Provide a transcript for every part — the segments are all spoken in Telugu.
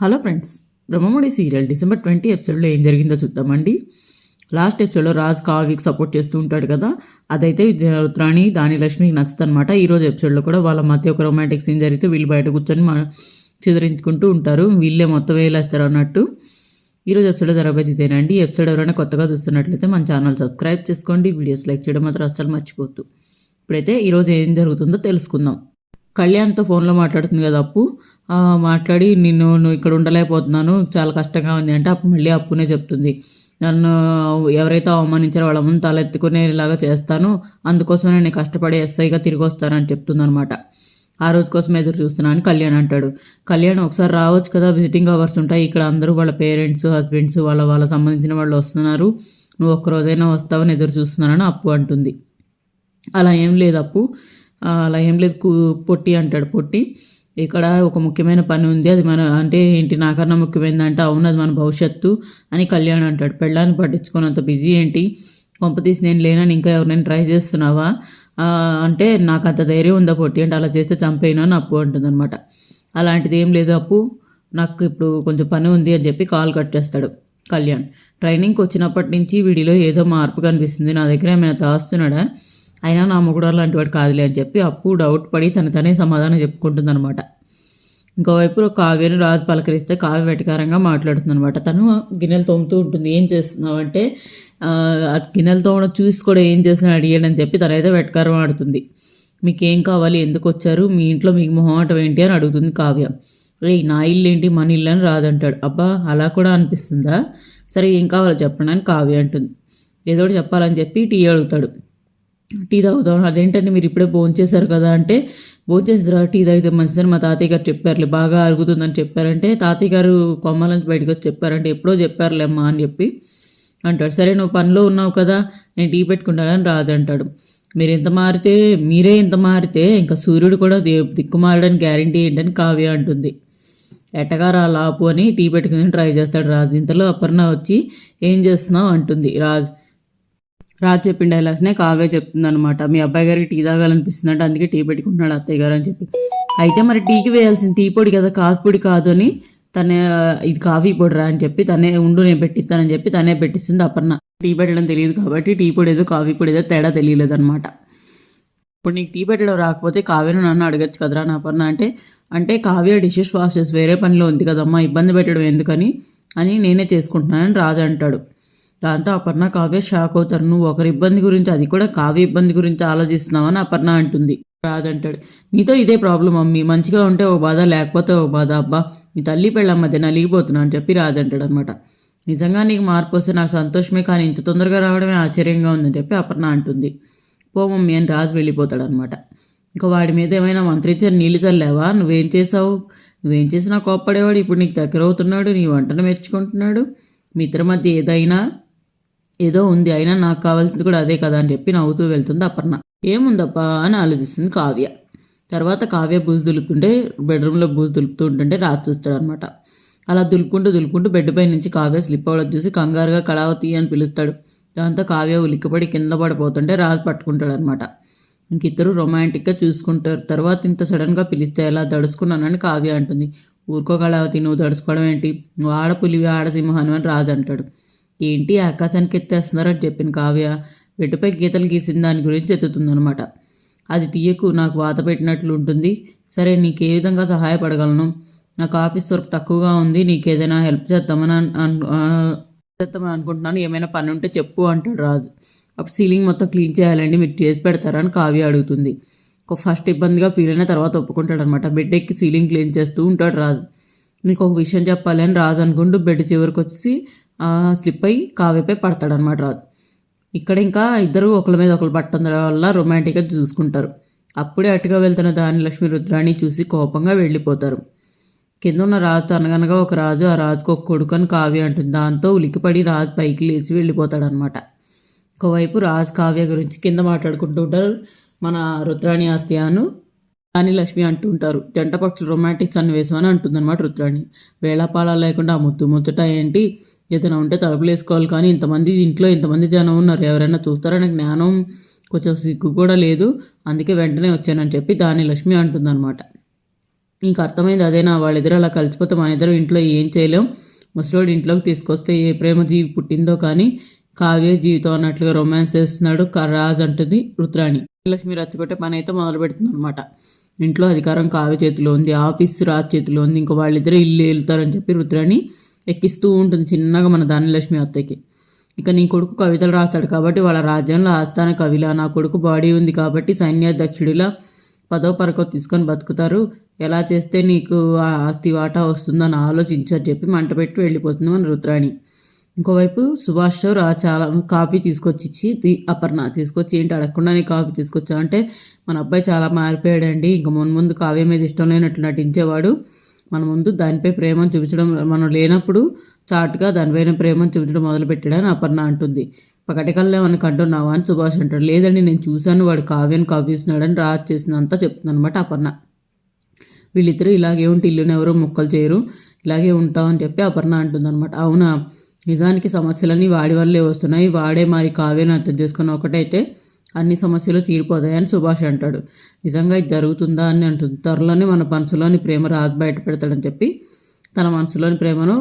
Hello friends Brahmamudi serial December twenty ఎపిసోడ్లో ఏం జరిగిందో చూద్దామండి. లాస్ట్ ఎపిసోడ్లో రాజ్ కావ్యకి సపోర్ట్ చేస్తూ ఉంటాడు కదా అదైతే రుద్రాణి దాని లక్ష్మికి నచ్చుతనమాట ఈరోజు ఎపిసోడ్లో కూడా వాళ్ళ మధ్య ఒక రొమాంటిక్ సీన్ జరిగితే వీళ్ళు బయట కూర్చొని మా చిదరించుకుంటూ ఉంటారు. వీళ్ళే మొత్తం వేలేస్తారు అన్నట్టు. ఈరోజు ఎపిసోడ్ జరగబోయేది ఇదేనండి. ఎపిసోడ్ ఎవరైనా కొత్తగా చూస్తున్నట్లయితే మన ఛానల్ సబ్స్క్రైబ్ చేసుకోండి. వీడియోస్ లైక్ చేయడం మాత్రం అస్సలు మర్చిపోద్దు ఇప్పుడైతే ఈరోజు ఏం జరుగుతుందో తెలుసుకుందాం. కళ్యాణ్తో ఫోన్లో మాట్లాడుతుంది కదా అప్పు. మాట్లాడి నిన్ను నువ్వు ఇక్కడ ఉండలేకపోతున్నాను చాలా కష్టంగా ఉంది అంటే అప్పు మళ్ళీ అప్పునే చెప్తుంది. నన్ను ఎవరైతే అవమానించారో వాళ్ళ ముందు తలెత్తుకునేలాగా చేస్తాను అందుకోసమే నేను కష్టపడి ఎస్ఐగా తిరిగి వస్తానని చెప్తుందనమాట ఆ రోజు కోసం ఎదురు చూస్తున్నాను అని కళ్యాణ్ అంటాడు. కళ్యాణ్ ఒకసారి రావచ్చు కదా విజిటింగ్ అవర్స్ ఉంటాయి. ఇక్కడ అందరూ వాళ్ళ పేరెంట్స్ హస్బెండ్స్ వాళ్ళ వాళ్ళ సంబంధించిన వాళ్ళు వస్తున్నారు. నువ్వు ఒక్కరోజైనా వస్తావని ఎదురు చూస్తున్నానని అప్పు అంటుంది. అలా ఏం లేదు అప్పు. అలా ఏం లేదు పొట్టి అంటాడు పొట్టి. ఇక్కడ ఒక ముఖ్యమైన పని ఉంది అది మన అంటే ఏంటి నాకన్నా ముఖ్యమైనదంటే అవును అది మన భవిష్యత్తు అని కళ్యాణ్ అంటాడు. పెళ్ళాన్ని పట్టించుకున్నంత బిజీ ఏంటి? కొంపతీసి నేను లేనని ఇంకా ఎవరినైనా ట్రై చేస్తున్నావా? అంటే నాకు అంత ధైర్యం ఉందా పొట్టి అంటే అలా చేస్తే చంపేయను అని అప్పు అంటుంది అనమాట అలాంటిది ఏం లేదు అప్పు నాకు ఇప్పుడు కొంచెం పని ఉంది అని చెప్పి కాల్ కట్ చేస్తాడు కళ్యాణ్. ట్రైనింగ్కి వచ్చినప్పటి నుంచి వీడిలో ఏదో మార్పు కనిపిస్తుంది నా దగ్గర ఏమైనా దాస్తున్నాడా? అయినా నా మొగుడు అలాంటి వాడు కాదులే అని చెప్పి అప్పు డౌట్ పడి తన తనే సమాధానం చెప్పుకుంటుందనమాట ఇంకోవైపు కావ్యను రాజు పలకరిస్తే కావ్య వెటకారంగా మాట్లాడుతుంది అనమాట తను గిన్నెలు తోముతూ ఉంటుంది. ఏం చేస్తున్నావు అంటే ఆ, గిన్నెలు తోమడం చూసి కూడా ఏం చేసినా అడిగాడు అని చెప్పి తనైతే వెటకారం ఆడుతుంది. మీకేం కావాలి? ఎందుకు వచ్చారు? మీ ఇంట్లో మీకు మొహమాటం ఏంటి అని అడుగుతుంది కావ్య. రే నా ఇల్లు ఏంటి? మన ఇల్లు అని రాదంటాడు అబ్బా అలా కూడా అనిపిస్తుందా? సరే ఏం కావాలో చెప్పండి అని కావ్య అంటుంది. ఏదో చెప్పాలని చెప్పి టీ అడుగుతాడు. టీ తాగుదాం అదేంటంటే మీరు ఇప్పుడే భోంచేశారు కదా అంటే భోంచేసారా టీ తాగితే మంచిదని మా తాతయ్య గారు చెప్పారులే బాగా అరుగుతుందని చెప్పారంటే తాతయ్య గారు కొమ్మల నుంచి బయటకు వచ్చి చెప్పారంటే ఎప్పుడో చెప్పారులే అమ్మా అని చెప్పి అంటాడు. సరే నువ్వు పనిలో ఉన్నావు కదా నేను టీ పెట్టుకుంటానని రాజు అంటాడు. మీరు ఎంత మారితే మీరే ఎంత మారితే ఇంకా సూర్యుడు కూడా దిక్కు దిక్కుమారడానికి గ్యారంటీ ఏంటని కావ్య అంటుంది. ఎట్టగారా లాపు అని టీ పెట్టుకుని ట్రై చేస్తాడు రాజు. ఇంతలో అపర్ణ వచ్చి ఏం చేస్తున్నావు? అంటుంది రాజు. రాజు చెప్పిన డైలాగ్స్నే కావ్య చెప్తుంది అనమాట మీ అబ్బాయి గారికి టీ తాగాలనిపిస్తుంది అంటే అందుకే టీ పెట్టుకుంటున్నాడు అత్తయ్య గారు అని చెప్పి. అయితే మరి టీకి వేయాల్సిన టీ పొడి కదా కాఫీ పొడి కాదు అని తనే ఇది కాఫీ పొడి రా అని చెప్పి తనే ఉండు నేను పెట్టిస్తానని చెప్పి తనే పెట్టిస్తుంది అపర్ణ. టీ పెట్టడం తెలియదు కాబట్టి టీ పొడి ఏదో కాఫీ పొడి ఏదో తేడా తెలియలేదు అనమాట ఇప్పుడు నీకు టీ పెట్టడం రాకపోతే కావ్యను నన్ను అడగచ్చు కదరా నా అపర్ణ అంటే అంటే కావ్య డిషెస్ వాషెస్ వేరే పనిలో ఉంది కదమ్మా ఇబ్బంది పెట్టడం ఎందుకని అని నేనే చేసుకుంటున్నానని రాజు అంటాడు. దాంతో అపర్ణ కావ్య షాక్ అవుతారు. నువ్వు ఒకరి ఇబ్బంది గురించి అది కూడా కావ్య ఇబ్బంది గురించి ఆలోచిస్తున్నావని అపర్ణ అంటుంది. రాజు అంటాడు. నీతో ఇదే ప్రాబ్లం మమ్మీ మంచిగా ఉంటే ఓ బాధ లేకపోతే ఓ బాధ. అబ్బా నీ తల్లి పెళ్ళ మధ్య నలిగిపోతున్నా అని చెప్పి రాజు అంటాడు అనమాట నిజంగా నీకు మార్పు వస్తే నాకు సంతోషమే కానీ ఇంత తొందరగా రావడమే ఆశ్చర్యంగా ఉందని చెప్పి అపర్ణ అంటుంది. పో మమ్మీ అని రాజు వెళ్ళిపోతాడు అనమాట ఇంకా వాడి మీద ఏమైనా మంత్రించారు నీళ్ళు చల్లావా? నువ్వేం చేసావు నువ్వేం చేసినా కోప్పడేవాడు ఇప్పుడు నీకు దగ్గర అవుతున్నాడు నీ వంటను మెచ్చుకుంటున్నాడు. మీ ఇద్దరి మధ్య ఏదైనా ఏదో ఉంది అయినా నాకు కావాల్సింది కూడా అదే కదా అని చెప్పి నవ్వుతూ వెళ్తుంది అపర్ణ. ఏముందప్పా అని ఆలోచిస్తుంది కావ్య. తర్వాత కావ్య బూజు దులుపుతుంటే బెడ్రూమ్లో బూజు దులుపుతూ ఉంటుంటే రాజు చూస్తాడు అనమాట అలా దులుపుకుంటూ దులుపుకుంటూ బెడ్పై నుంచి కావ్య స్లిప్ అవ్వడం చూసి కంగారుగా కళావతి అని పిలుస్తాడు. దాంతో కావ్య ఉలిక్కిపడి కింద పడిపోతుంటే రాజు పట్టుకుంటాడు అనమాట ఇంకిద్దరు రొమాంటిక్గా చూసుకుంటారు. తర్వాత ఇంత సడన్గా పిలిస్తే ఎలా దడుచుకున్నానని కావ్య అంటుంది. ఊరుకో కళావతి నువ్వు దడుచుకోవడం ఏంటి? నువ్వు ఆడపులివి ఆడసింహాను అని రాజు అంటాడు. ఏంటి ఆకాశానికి ఎత్తేస్తున్నారని చెప్పిన కావ్య వెటుపై గీతలు గీసిన దాని గురించి ఎత్తుతుందనమాట అది తీయకు నాకు వాత పెట్టినట్లు ఉంటుంది. సరే నీకు ఏ విధంగా సహాయపడగలను. నాకు ఆఫీస్ వర్క్ తక్కువగా ఉంది. నీకు ఏదైనా హెల్ప్ చేద్దామని చేద్దామని అనుకుంటున్నాను. ఏమైనా పని ఉంటే చెప్పు అంటాడు రాజు. అప్పుడు సీలింగ్ మొత్తం క్లీన్ చేయాలండి. మీరు చేసి పెడతారని కావ్య అడుగుతుంది. ఒక ఫస్ట్ ఇబ్బందిగా ఫీల్ అయిన తర్వాత ఒప్పుకుంటాడు అనమాట బెడ్ ఎక్కి సీలింగ్ క్లీన్ చేస్తూ ఉంటాడు రాజు. నీకు ఒక విషయం చెప్పాలి అని రాజు అనుకుంటూ బెడ్ చివరికి వచ్చి స్లిప్ అయ్యి కావ్యపై పడతాడనమాట రాజు. ఇక్కడ ఇంకా ఇద్దరు ఒకరి మీద ఒకరు పట్టడం వల్ల రొమాంటిక్గా చూసుకుంటారు. అప్పుడే అటుగా వెళ్తున్న దాని లక్ష్మి రుద్రాణి చూసి కోపంగా వెళ్ళిపోతారు. కింద ఉన్న రాజు అనగనగా ఒక రాజు ఆ రాజుకు ఒక కొడుకు అని కావ్య అంటుంది. దాంతో ఉలికిపడి రాజు పైకి లేచి వెళ్ళిపోతాడనమాట ఒకవైపు రాజు కావ్య గురించి కింద మాట్లాడుకుంటూ ఉంటారు. మన రుద్రాణి అత్యాను రాణి లక్ష్మి అంటుంటారు జంట పక్షులు రొమాంటిక్ సన్నివేశం అని అంటుందన్నమాట రుద్రాణి. వేళాపాలా లేకుండా ఆ ముద్దు ముచ్చట ఏంటి? ఏదైనా ఉంటే తలుపులు వేసుకోవాలి. కానీ ఇంతమంది ఇంట్లో ఇంతమంది జనం ఉన్నారు. ఎవరైనా చూస్తారనే జ్ఞానం కొంచెం సిగ్గు కూడా లేదు. అందుకే వెంటనే వచ్చానని చెప్పి దాని లక్ష్మి అంటుందన్నమాట. నీకు అర్థమైంది? అదేనా? వాళ్ళిద్దరు అలా కలిసిపోతే మన ఇద్దరు ఇంట్లో ఏం చేయలేం. ముసలోడు ఇంట్లోకి తీసుకొస్తే ఏ ప్రేమ జీవి పుట్టిందో కానీ కావ్య జీవితం అన్నట్లుగా రొమాన్స్ చేస్తున్నాడు రాజ్ అంటుంది రుద్రాణి. లక్ష్మి రచ్చగొట్టే పని అయితే మొదలు పెడుతుంది అనమాట ఇంట్లో అధికారం కావ్య చేతిలో ఉంది. ఆఫీస్ రాజ్ చేతిలో ఉంది. ఇంకా వాళ్ళిద్దరూ ఇల్లు వెళ్తారని చెప్పి రుద్రాణి ఎక్కిస్తూ ఉంటుంది చిన్నగా మన ధనలక్ష్మి అత్తయ్యకి. ఇక నీ కొడుకు కవితలు రాస్తాడు కాబట్టి వాళ్ళ రాజ్యంలో ఆస్థాన కవిలా. నా కొడుకు బాడీ ఉంది కాబట్టి సైన్యాధ్యక్షుడిలా పదో పరకో తీసుకొని బతుకుతారు. ఎలా చేస్తే నీకు ఆ ఆస్తి వాటా వస్తుందని ఆలోచించారు చెప్పి మంట పెట్టి వెళ్ళిపోతుంది మన రుద్రాణి. ఇంకోవైపు సుభాష్ రా చాలా కాఫీ తీసుకొచ్చి ఇచ్చి అపర్ణ తీసుకొచ్చి ఏంటి అడగకుండా నీ కాఫీ తీసుకొచ్చా అంటే మన అబ్బాయి చాలా మారిపోయాడండి. ఇంకా ముందు ముందు కావ్య మీద ఇష్టం లేనట్లు నటించేవాడు. మన ముందు దానిపై ప్రేమను చూపించడం మనం లేనప్పుడు చాటుగా దానిపైన ప్రేమను చూపించడం మొదలుపెట్టాడని అపర్ణ అంటుంది. పకటికల్లో ఏమన్నా కంటున్నావా? అని సుభాష్ అంటాడు. లేదండి నేను చూశాను. వాడు కావ్యను కాపీస్తున్నాడని రాజ్ చేసినంతా చెప్తుంది అనమాట అపర్ణ. వీళ్ళిద్దరూ ఇలాగే ఉంటే ఇల్లుని ఎవరో ముక్కలు చేయరు. ఇలాగే ఉంటామని చెప్పి అపర్ణ అంటుంది అనమాట అవునా? నిజానికి సమస్యలన్నీ వాడి వల్లే వస్తున్నాయి. వాడే మరి కావ్యను అర్థం చేసుకుని ఒకటైతే అన్ని సమస్యలు తీరిపోతాయని సుభాష్ అంటాడు. నిజంగా ఇది జరుగుతుందా అని అంటుంది. త్వరలోనే మన మనసులోని ప్రేమ రాజు బయట పెడతాడని చెప్పి తన మనసులోని ప్రేమను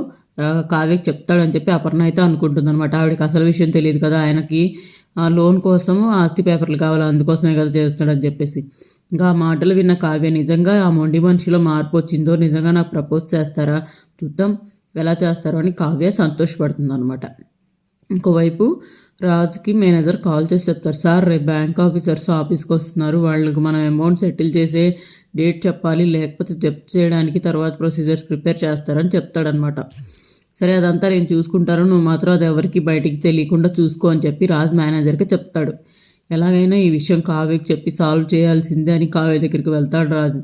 కావ్యకి చెప్తాడని చెప్పి అపర్ణ అయితే అనుకుంటుంది అనమాట ఆవిడకి అసలు విషయం తెలియదు కదా. ఆయనకి లోన్ కోసం ఆస్తి పేపర్లు కావాలి అందుకోసమే కదా చేస్తాడని చెప్పేసి. ఇంకా ఆ మాటలు విన్న కావ్య నిజంగా ఆ మొండి మనిషిలో మార్పు వచ్చిందో? నిజంగా నాకు ప్రపోజ్ చేస్తారా? చూద్దాం ఎలా చేస్తారో? అని కావ్య సంతోషపడుతుంది అనమాట ఇంకోవైపు రాజుకి మేనేజర్ కాల్ చేసి చెప్తారు. సార్ రేపు బ్యాంక్ ఆఫీసర్స్ ఆఫీస్కి వస్తున్నారు. వాళ్ళకి మనం అమౌంట్ సెటిల్ చేసే డేట్ చెప్పాలి. లేకపోతే జప్తు చేయడానికి తర్వాత ప్రొసీజర్స్ ప్రిపేర్ చేస్తారని చెప్తాడనమాట సరే అదంతా నేను చూసుకుంటాను. నువ్వు మాత్రం అది ఎవరికి బయటికి తెలియకుండా చూసుకో అని చెప్పి రాజ్ మేనేజర్కి చెప్తాడు. ఎలాగైనా ఈ విషయం కావ్యకి చెప్పి సాల్వ్ చేయాల్సిందే అని కావ్య దగ్గరికి వెళ్తాడు రాజు.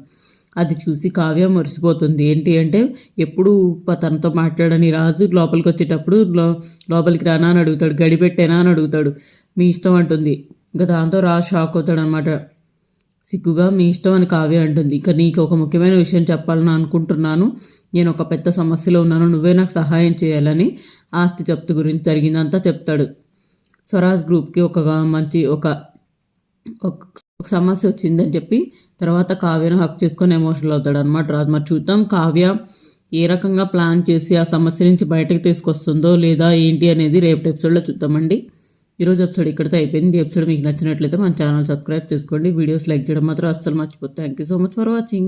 అది చూసి కావ్య మురిసిపోతుంది. ఏంటి అంటే ఎప్పుడు తనతో మాట్లాడని రాజు లోపలికి వచ్చేటప్పుడు లో- లోపలికి రానా అని అడుగుతాడు. గడిపెట్టేనా అని అడుగుతాడు. మీ ఇష్టం అంటుంది. ఇంకా దాంతో రాజు షాక్ అవుతాడు అనమాట సిగ్గుగా మీ ఇష్టం అని కావ్య అంటుంది. ఇంకా నీకు ఒక ముఖ్యమైన విషయం చెప్పాలని అనుకుంటున్నాను. నేను ఒక పెద్ద సమస్యలో ఉన్నాను. నువ్వే నాకు సహాయం చేయాలని ఆస్తి జప్తు గురించి జరిగిందంతా చెప్తాడు. స్వరాజ్ గ్రూప్కి ఒక మంచి ఒక ఒక సమస్య వచ్చిందని చెప్పి తర్వాత కావ్యను హక్ చేసుకొని ఎమోషనల్ అవుతాడు అనమాట రాజు మరి చూద్దాం కావ్య ఏ రకంగా ప్లాన్ చేసి ఆ సమస్య నుంచి బయటకు తీసుకొస్తుందో లేదా ఏంటి అనేది రేపు ఎపిసోడ్లో చూద్దామండి. ఈరోజు ఎపిసోడ్ ఇక్కడితో అయిపోయింది. ఎపిసోడ్ మీకు నచ్చినట్లయితే మన ఛానల్ సబ్స్క్రైబ్ చేసుకోండి. వీడియోస్ లైక్ చేయడం మాత్రం అస్సలు మర్చిపోతే thank you so much for watching